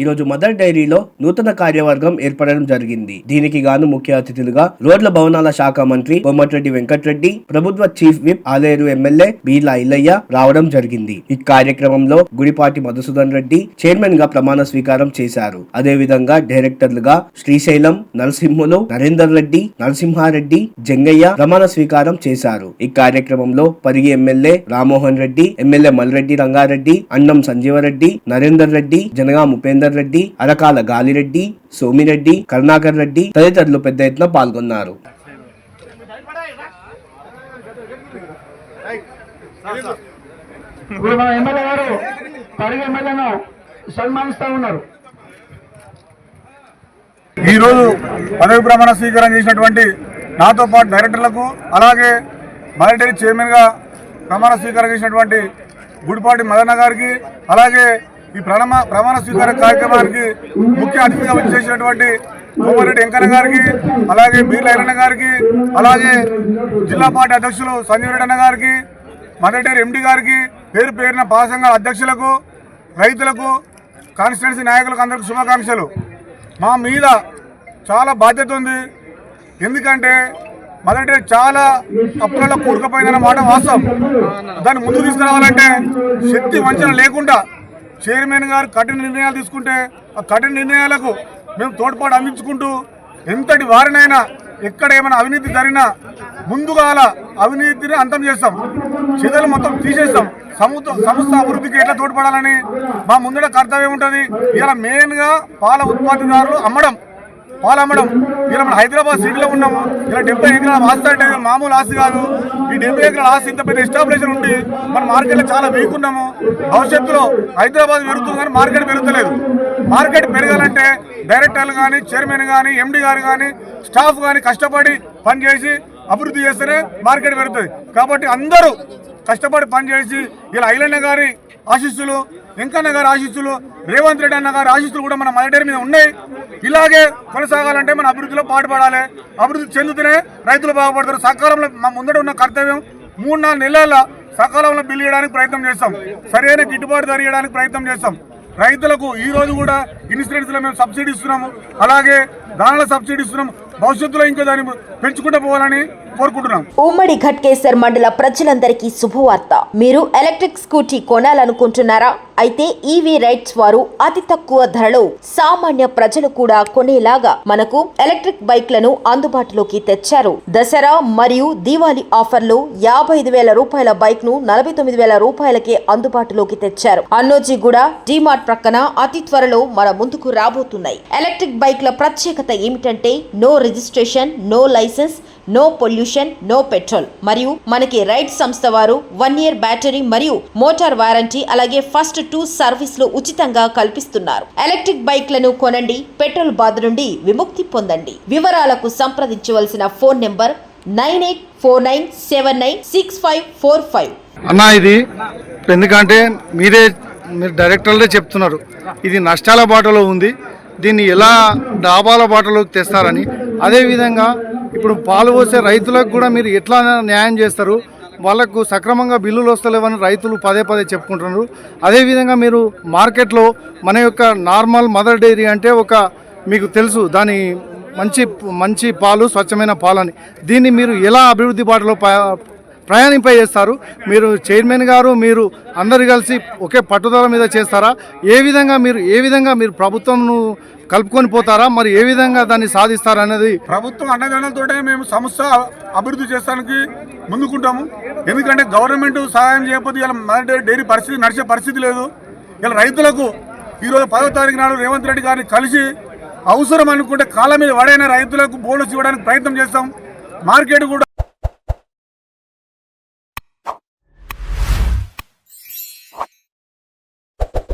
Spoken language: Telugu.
ఈరోజు మదర్ డైరీలో నూతన కార్యవర్గం ఏర్పడడం జరిగింది. దీనికి గాను ముఖ్య అతిథులుగా రోడ్ల భవనాల శాఖ మంత్రి కోమటిరెడ్డి వెంకటరెడ్డి ప్రభుత్వ chief whip Aleru MLA Beerla Ilaiah రావడం జరిగింది. ఈ కార్యక్రమంలో గుడిపాటి మధుసూదన్ రెడ్డి చైర్మన్గా ప్రమాణ స్వీకారం చేశారు. అదే విధంగా డైరెక్టర్లుగా శ్రీశైలం నరసింహులు నరేందర్ రెడ్డి నరసింహారెడ్డి జంగయ్య ప్రమాణ స్వీకారం చేశారు. ఈ కార్యక్రమంలో పరిగి ఎమ్మెల్యే రామ్మోహన్ రెడ్డి ఎమ్మెల్యే మల్రెడ్డి రంగారెడ్డి అన్నం సంజీవరెడ్డి నరేందర్ రెడ్డి జనగా ఉపేందర్ రెడ్డి అరకాల గాలిరెడ్డి సోమిరెడ్డి కరుణాకర్ రెడ్డి తదితరులు పెద్ద ఎత్తున పాల్గొన్నారు. ఇప్పుడు మన ఎమ్మెల్యే గారు పరిగి ఎమ్మెల్యేను సన్మానిస్తా ఉన్నారు. ఈరోజు పదవి ప్రమాణ స్వీకారం చేసినటువంటి నాతో పాటు డైరెక్టర్లకు అలాగే మానిటరీ చైర్మన్గా ప్రమాణ స్వీకారం చేసినటువంటి గుడిపాటి మదన్న గారికి అలాగే ఈ ప్రమాణ ప్రమాణ స్వీకార కార్యక్రమానికి ముఖ్య అతిథిగా వచ్చేసినటువంటి కోమరెడ్డి వెంకన్న గారికి అలాగే బీర్ల ఐలన్న గారికి అలాగే జిల్లా పార్టీ అధ్యక్షులు సంజీవ్ రెడ్డి అన్న గారికి మదటేరు ఎండి గారికి పేరు పేరున పాసంగా అధ్యక్షులకు రైతులకు కాన్స్టిట్యున్సీ నాయకులకు అందరికీ శుభాకాంక్షలు. మా మీద చాలా బాధ్యత ఉంది. ఎందుకంటే మొదటి చాలా తప్పులలో కూరుకుపోయిందన్న మాట వాస్తవం. దాన్ని ముందుకు తీసుకురావాలంటే శక్తి వంచన లేకుండా చైర్మన్ గారు కఠిన నిర్ణయాలు తీసుకుంటే ఆ కఠిన నిర్ణయాలకు మేము తోడ్పాటు అందించుకుంటూ ఎంతటి వారినైనా ఎక్కడ ఏమైనా అవినీతి జరిగినా ముందుగా అవినీతిని అంతం చేస్తాం. చెదలు మొత్తం తీసేస్తాం. సముద్ర సంస్థ అభివృద్ధికి ఎట్లా తోడ్పడాలని మా ముందర కర్తవ్యం ఉంటుంది. ఇలా మెయిన్గా పాల ఉత్పత్తిదారులు అమ్మడం. పాలు మేడం? ఇలా మన హైదరాబాద్ సిటీలో ఉన్నాము. ఇలా డెబ్బై ఎకరాల ఆస్తి అంటే మామూలు ఆస్తి కాదు. ఈ డెబ్బై ఎకరాల ఆస్తి ఇంత పెద్ద ఎస్టాబ్లిషన్ ఉండి మన మార్కెట్లో చాలా వీక్ ఉన్నాము. భవిష్యత్తులో హైదరాబాద్ పెరుగుతుంది కానీ మార్కెట్ పెరుగుతలేదు. మార్కెట్ పెరగాలంటే డైరెక్టర్లు కానీ చైర్మన్ కానీ ఎండి గారు కానీ స్టాఫ్ కానీ కష్టపడి పనిచేసి అభివృద్ధి చేస్తేనే మార్కెట్ పెరుగుతుంది. కాబట్టి అందరూ కష్టపడి పనిచేసి ఇలా ఐలన్న గారి ఆశీస్సులు వెంకన్న గారి ఆశీస్సులు రేవంత్ రెడ్డి అన్న గారి ఆశీస్సులు కూడా మన మదటేరు మీద ఉన్నాయి. ఇలాగే కొనసాగాలంటే మన అభివృద్ధిలో పాటుపడాలి. అభివృద్ధి చెందుతూనే రైతులు బాగుపడతారు. సకాలంలో మా ముందట ఉన్న కర్తవ్యం మూడు నాలుగు నెలల సకాలంలో బిల్లు ఇవ్వడానికి ప్రయత్నం చేస్తాం. సరైన గిట్టుబాటు ధర ఇవ్వడానికి ప్రయత్నం చేస్తాం. రైతులకు ఈ రోజు కూడా ఇన్సూరెన్స్లో మేము సబ్సిడీ ఇస్తున్నాము. అలాగే దానిలో సబ్సిడీ ఇస్తున్నాము. భవిష్యత్తులో ఇంకా దాన్ని పెంచుకుంటూ పోవాలని కోరుకుంటున్నాం. ఉమ్మడి ఘట్కేసర్ మండల ప్రజలందరికీ శుభవార్త. మీరు ఎలక్ట్రిక్ స్కూటీ కొనాలనుకుంటున్నారా? అయితే ఈవీ రైట్స్ వారు అతి తక్కువ ధరలో సామాన్య ప్రజలు కూడా కొనేలాగా మనకు ఎలక్ట్రిక్ బైక్లను అందుబాటులోకి తెచ్చారు. దసరా మరియు దీవాలి ఆఫర్లో యాభై ఐదు వేల రూపాయల బైక్ను నలభై తొమ్మిది వేల రూపాయలకే అందుబాటులోకి తెచ్చారు. అన్నోజీగూడ డిమార్ట్ ప్రక్కన అతి త్వరలో మన ముందుకు రాబోతున్నాయి. ఎలక్ట్రిక్ బైక్ల ప్రత్యేకత ఏమిటంటే no registration no licence no pollution no petrol మరియు మనకి రైడ్ సంస్థ వారు వన్ ఇయర్ బ్యాటరీ మరియు మోటార్ వారంటీ అలాగే ఫస్ట్ టూ సర్వీస్లు ఉచితంగా కల్పిస్తున్నారు. ఎలక్ట్రిక్ బైక్లను కొనండి పెట్రోల్ బాధ నుండి విముక్తి పొందండి. వివరాలకు సంప్రదించవలసిన phone number nine eight four nine seven nine six five four five. అన్న ఇది ఎందుకంటే మీరే మీరు డైరెక్టర్లే చెప్తున్నారు. ఇది నష్టాల బాటలో ఉంది. దీన్ని ఎలా డాబాల బాటలోకి తెస్తారని. అదేవిధంగా ఇప్పుడు పాలు పోసే రైతులకు కూడా మీరు ఎట్లా న్యాయం చేస్తారు? వాళ్ళకు సక్రమంగా బిల్లులు వస్తలేవని రైతులు పదే పదే చెప్పుకుంటున్నారు. అదేవిధంగా మీరు మార్కెట్లో మన యొక్క నార్మల్ మదర్ డైరీ అంటే ఒక మీకు తెలుసు దాని మంచి మంచి పాలు స్వచ్ఛమైన పాలని. దీన్ని మీరు ఎలా అభివృద్ధి బాటలో ప్రయాణింపై ప్రయాణింప చేస్తారు? మీరు చైర్మన్ గారు మీరు అందరు కలిసి ఒకే పట్టుదల మీద చేస్తారా? ఏ విధంగా మీరు ఏ విధంగా మీరు ప్రభుత్వంను కలుపుకొని పోతారా? మరి ఏ విధంగా దాన్ని సాధిస్తారనేది ప్రభుత్వం అన్నదానాలతోటే మేము సంస్థ అభివృద్ధి చేస్తానికి ముందుకుంటాము. ఎందుకంటే గవర్నమెంట్ సహాయం చేయకపోతే ఇలా డైరీ పరిస్థితి నడిచే పరిస్థితి లేదు. ఇలా రైతులకు ఈరోజు పదో తారీఖు నాడు రేవంత్ రెడ్డి గారిని కలిసి అవసరం అనుకుంటే కాళ్ళ మీద పడైన రైతులకు బోనస్ ఇవ్వడానికి ప్రయత్నం చేస్తాం. మార్కెట్ కూడా